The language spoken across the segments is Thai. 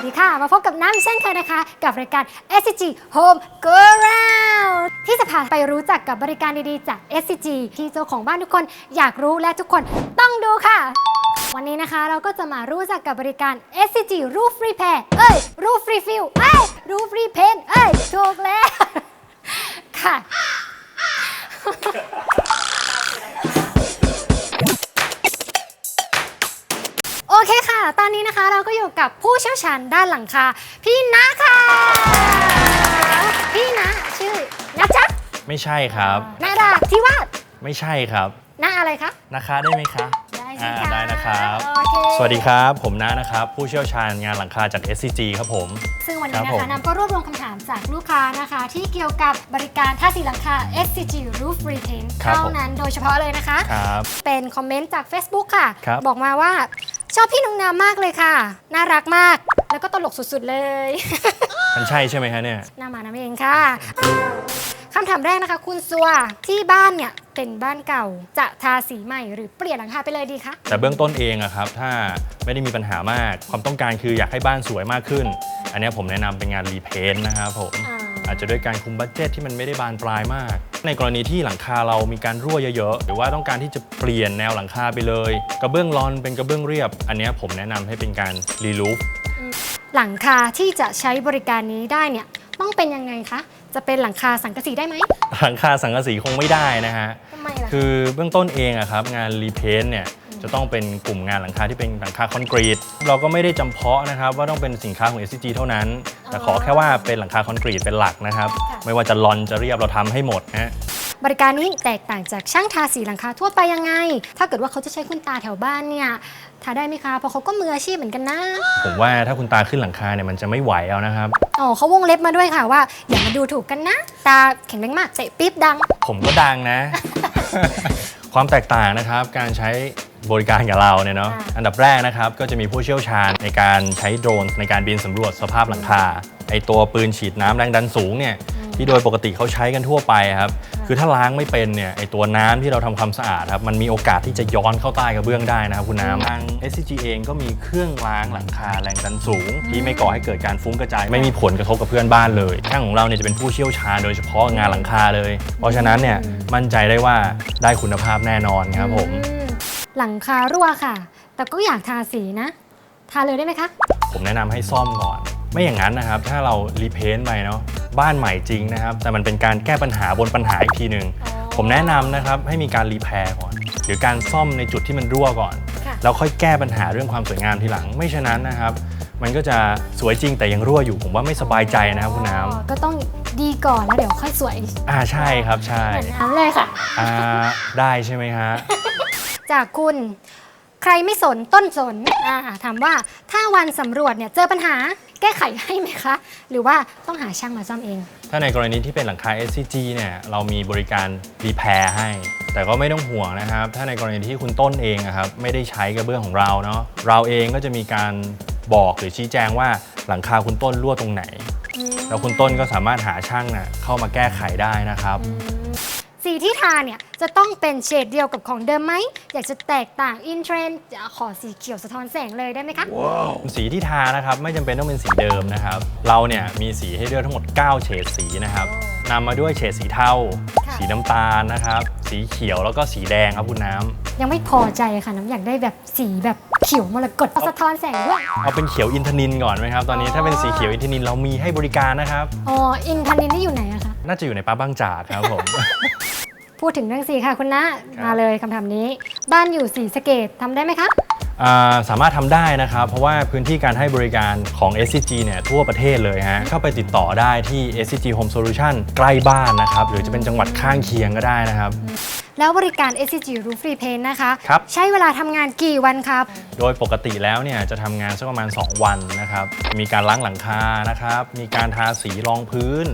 ำเช่นเคยนะคะ กับรายการ SCG Home Go Round ที่จะพาไปรู้จักกับบริการดีๆ จาก SCG ที่เจ้าของบ้านทุกคนอยากรู้และทุกคนต้องดูค่ะ วันนี้นะคะเราก็จะมารู้จักกับบริการ SCG Roof Repair เอ้ย Roof Refill เอ้ย Roof Repaint เอ้ยถูกแล้วค่ะ ตอนนี้นะคะเราก็อยู่กับผู้เชี่ยวชาญด้านหลังคา พี่นะค่ะ พี่นะชื่อนะจ๊ะไม่ใช่ครับ นาดาที่วาดไม่ใช่ครับนาอะไรคะ นะคะได้ไหมคะได้สิอ่าคะได้นะครับ โอเค สวัสดีครับ ผมน้านะครับ ผู้เชี่ยวชาญงานหลังคาจาก SCG ครับผม ซึ่งวันนี้ครันะบผมคะน้ำก็รวบรวมคำถามจากลูกค้านะคะ ที่เกี่ยวกับบริการท่าสีหลังคา SCG Roof Retain ครับเท่าผมนั้นโดยเฉพาะเลยนะคะ ครับ เป็นคอมเมนต์จาก Facebook ค่ะครับบอกมาว่า ชอบพี่น้องน้ำมากเลยค่ะ น่ารักมาก แล้วก็ตลกสุดๆเลย มันใช่ใช่ไหมฮะเนี่ย หน้ามาน้ำเองค่ะคำถามแรกนะคะ คุณซัวที่บ้านเนี่ยเป็นบ้านเก่าจะทาสีใหม่หรือเปลี่ยนหลังคาไปเลยดีคะแต่เบื้องต้นเองอะครับ ถ้าไม่ได้มีปัญหามาก ความต้องการคืออยากให้บ้านสวยมากขึ้น อันเนี้ยผมแนะนำเป็นงานรีเพนต์นะครับผม อ่า อาจจะด้วยการคุมบัตเจตที่มันไม่ได้บานปลายมาก ในกรณีที่หลังคาเรามีการรั่วเยอะๆ หรือว่าต้องการที่จะเปลี่ยนแนวหลังคาไปเลย กระเบื้องรอนเป็นกระเบื้องเรียบ อันเนี้ยผมแนะนำให้เป็นการรีลูฟหลังคาที่จะใช้บริการนี้ได้เนี่ยต้องเป็นยังไงคะ จะเป็นหลังคาสังกะสีได้ไหม หลังคาสังกะสีคงไม่ได้นะฮะทำไมล่ะคือเบื้องต้นเองอะครับ งานรีเพนเนี่ย จะต้องเป็นกลุ่มงานหลังคาที่เป็นหลังคาคอนกรีต เราก็ไม่ได้จำเพาะนะครับว่าต้องเป็นสินค้าของ SCG เท่านั้น แต่ขอแค่ว่าเป็นหลังคาคอนกรีตเป็นหลักนะครับ ไม่ว่าจะลอนจะเรียบเราทำให้หมดนะฮะบริการนี้แตกต่างจากช่างทาสีหลังคาทั่วไปยังไง ถ้าเกิดว่าเขาจะใช้คุณตาแถวบ้านเนี่ยทาได้ไหมคะเพราะเขาก็มืออาชีพเหมือนกันนะ ผมว่าถ้าคุณตาขึ้นหลังคาเนี่ยมันจะไม่ไหวเอานะครับ อ๋อเขาวงเล็บมาด้วยค่ะว่า อย่ามาดูถูกกันนะ ตาแข็งแรงมากเตะปี๊บดัง ผมก็ดังนะ ความแตกต่างนะครับการใช้ บริการกับเราเนี่ยเนาะค่ะอันดับแรกนะครับก็จะมีผู้เชี่ยวชาญในการใช้โดรนในการบินสำรวจสภาพหลังคาไอตัวปืนฉีดน้ำแรงดันสูงเนี่ยที่โดยปกติเขาใช้กันทั่วไปครับคือถ้าล้างไม่เป็นเนี่ยไอตัวน้ำที่เราทำความสะอาดครับมันมีโอกาสที่จะย้อนเข้าใต้กระเบื้องได้นะครับคุณน้ำทาง SCG เองก็มีเครื่องล้างหลังคาแรงดันสูง ที่ไม่ก่อให้เกิดการฟุ้งกระจาย ไม่มีผลกระทบกับเพื่อนบ้านเลยช่างของเราเนี่ยจะเป็นผู้เชี่ยวชาญโดยเฉพาะงานหลังคาเลย เพราะฉะนั้นเนี่ยมั่นใจได้ว่าได้คุณภาพแน่นอนครับผมอืม หลังคารั่วค่ะ แต่ก็อยากทาสีนะ ทาเลยได้ไหมคะ ผมแนะนำให้ซ่อมก่อน ไม่อย่างนั้นนะครับ ถ้าเรารีเพนต์ไปเนาะบ้านใหม่จริงนะครับ แต่มันเป็นการแก้ปัญหาบนปัญหาอีกทีหนึ่งอ๋อผมแนะนำนะครับให้มีการรีแพร์ก่อน หรือการซ่อมในจุดที่มันรั่วก่อน ค่ะ แล้วค่อยแก้ปัญหาเรื่องความสวยงามทีหลัง ไม่ฉะนั้นนะครับ มันก็จะสวยจริงแต่ยังรั่วอยู่ ผมว่าไม่สบายใจนะครับคุณน้อ๋อก็ต้องดีก่อนแล้วเดี๋ยวค่อยสวยำอ่าใช่ครับใช่ เหมือนน้ำเลยค่ะ อ่าได้ใช่ไหมฮะ จากคุณ ใครไม่สนต้นสนอ่าถามว่าถ้าวันสำรวจเนี่ยเจอปัญหาแก้ไขให้ไหมคะ หรือว่าต้องหาช่างมาซ่อมเอง ถ้าในกรณีที่เป็นหลังคา SCG เนี่ยเรามีบริการรีแพร์ให้ แต่ก็ไม่ต้องห่วงนะครับ ถ้าในกรณีที่คุณต้นเองอะครับไม่ได้ใช้กระเบื้องของเราเนาะเราเองก็จะมีการบอกหรือชี้แจงว่าหลังคาคุณต้นรั่วตรงไหน แล้วคุณต้นก็สามารถหาช่างน่ะเข้ามาแก้ไขได้นะครับ สีที่ทาเนี่ยจะต้องเป็นเฉดเดียวกับของเดิมไหม อยากจะแตกต่างอินเทรนด์ขอสีเขียวสะท้อนแสงเลยได้ไหมคะ สีที่ทานะครับไม่จำเป็นต้องเป็นสีเดิมนะครับ เราเนี่ยมีสีให้เลือกทั้งหมด 9 เฉดสีนะครับนำมาด้วยเฉดสีเทาค่ะสีน้ำตาลนะครับ สีเขียวแล้วก็สีแดงครับคุณน้ำยังไม่พอใจค่ะน้ำอยากได้แบบสีแบบเขียวมรกตสะท้อนแสงด้วยเอาเป็นเขียวอินทนินก่อนไหมครับ ตอนนี้ถ้าเป็นสีเขียวอินทนินเรามีให้บริการนะครับ อ๋อ อินทนินนี่อยู่ไหนอะคะ น่าจะอยู่ในป้าบางจากครับผม พูดถึงเรื่องสีค่ะคุณนะมาเลยคำถามนี้ บ้านอยู่สีสะเกตทำได้ไหมคะ อ่าสามารถทำได้นะครับ เพราะว่าพื้นที่การให้บริการของ SCG เนี่ยทั่วประเทศเลยฮะ เข้าไปติดต่อได้ที่ SCG Home Solution ใกล้บ้านนะครับ หรือจะเป็นจังหวัดข้างเคียงก็ได้นะครับ แล้วบริการ SCG Roof Repaint นะคะ ครับ ใช้เวลาทำงานกี่วันครับ โดยปกติแล้วเนี่ยจะทำงานสักประมาณ 2 วันนะครับ มีการล้างหลังคานะครับ มีการทาสีรองพื้น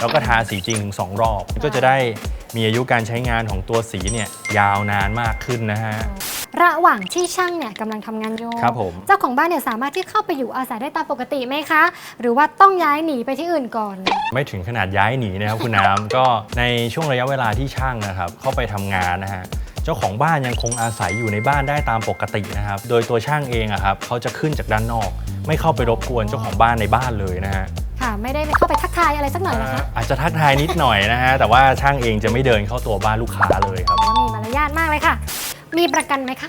แล้วก็ทาสีจริงถึง2รอบ ก็จะได้ มีอายุการใช้งานของตัวสีเนี่ยยาวนานมากขึ้นนะฮะ ระหว่างที่ช่างเนี่ยกำลังทำงานอยู่ครับผม เจ้าของบ้านเนี่ยสามารถที่เข้าไปอยู่อาศัยได้ตามปกติไหมคะ หรือว่าต้องย้ายหนีไปที่อื่นก่อน ไม่ถึงขนาดย้ายหนีนะครับคุณน้ำ ก็ในช่วงระยะเวลาที่ช่างนะครับ เข้าไปทำงานนะฮะเจ้าของบ้านยังคงอาศัยอยู่ในบ้านได้ตามปกตินะครับ โดยตัวช่างเองอะครับเขาจะขึ้นจากด้านนอก ไม่เข้าไปรบกวนเจ้าของบ้านในบ้านเลยนะฮะ ค่ะ ไม่ได้เข้าไปทักทายอะไรสักหน่อยนะคะอาจจะทักทายนิดหน่อยนะฮะ แต่ว่าช่างเองจะไม่เดินเข้าตัวบ้านลูกค้าเลยครับว่ามีมารยาทมากเลยค่ะ มีประกันไหมคะ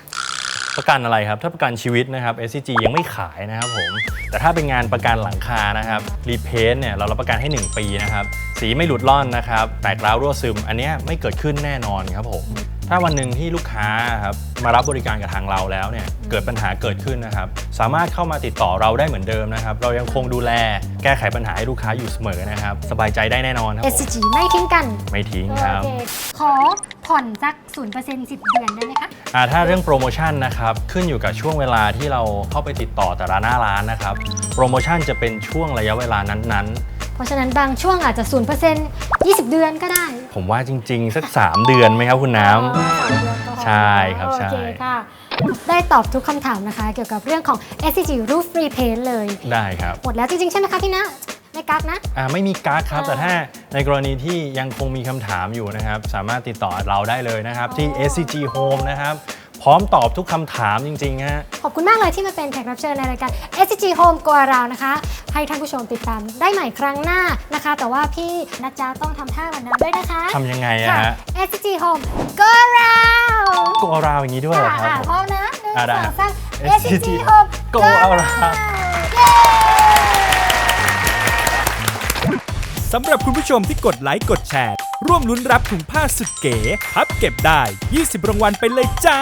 ประกันอะไรครับ ถ้าประกันชีวิตนะครับ SCG ยังไม่ขายนะครับผม แต่ถ้าเป็นงานประกันหลังคานะครับ รีเพนเนี่ยเรารับประกันให้ 1 ปีนะครับ สีไม่หลุดล่อนนะครับ แตกร้าวรั่วซึม อันเนี้ยไม่เกิดขึ้นแน่นอนครับผม ถ้าวันหนึ่งที่ลูกค้าครับมารับบริการกับทางเราแล้วเนี่ยเกิดปัญหาเกิดขึ้นนะครับ สามารถเข้ามาติดต่อเราได้เหมือนเดิมนะครับ เรายังคงดูแลแก้ไขปัญหาให้ลูกค้าอยู่เสมอนะครับ สบายใจได้แน่นอนครับผม SCG ไม่ทิ้งกันไม่ทิ้งโอครับเคขอผ่อนสัก 0% 10 เดือนได้ไหมคะ อ่าถ้าเรื่องโปรโมชั่นนะครับขึ้นอยู่กับช่วงเวลาที่เราเข้าไปติดต่อแต่ละหน้าร้านนะครับ โปรโมชั่นจะเป็นช่วงระยะเวลานั้น เพราะฉะนั้นบางช่วงอาจจะ 0% 20 เดือนก็ได้ๆผมว่าจริง ๆ สัก 3 เดือนไหมครับคุณน้อ๋อสามเดือนก็พอใช่ครับใช่ โอเคค่ะ ได้ตอบทุกคำถามนะคะ เกี่ยวกับเรื่องของ SCG Roof Repaint เลยำได้ครับ หมดแล้วจริง ๆ ใช่ไหมคะพี่นะไม่กักนะ อ่าไม่มีการ์ดครับอ่าแต่ถ้าในกรณีที่ยังคงมีคำถามอยู่นะครับ สามารถติดต่อเราได้เลยนะครับ ที่อ๋อ SCG Home นะครับ พร้อมตอบทุกคำถามจริงๆฮะ ขอบคุณมากเลยที่มาเป็นแขกรับเชิญในรายการ SCG Home Go Around นะคะ ให้ท่านผู้ชมติดตามได้ใหม่ครั้งหน้านะคะ แต่ว่าพี่นัจจาต้องทำท่าแบบนั้นด้วยนะคะทำยังไงอะค่ะ ฮะ SCG Home Go Around ก็ราวอย่างนี้ด้วยเหรอครับอะผมพร้อมนะหนึ่งอะได้สองสาม SCG SCG Home Go Around เย้ สำหรับคุณผู้ชมที่กดไลค์กดแชร์ ร่วมลุ้นรับถุงผ้าสุดเก๋พับเก็บได้ 20 รางวัลไปเลยจ้า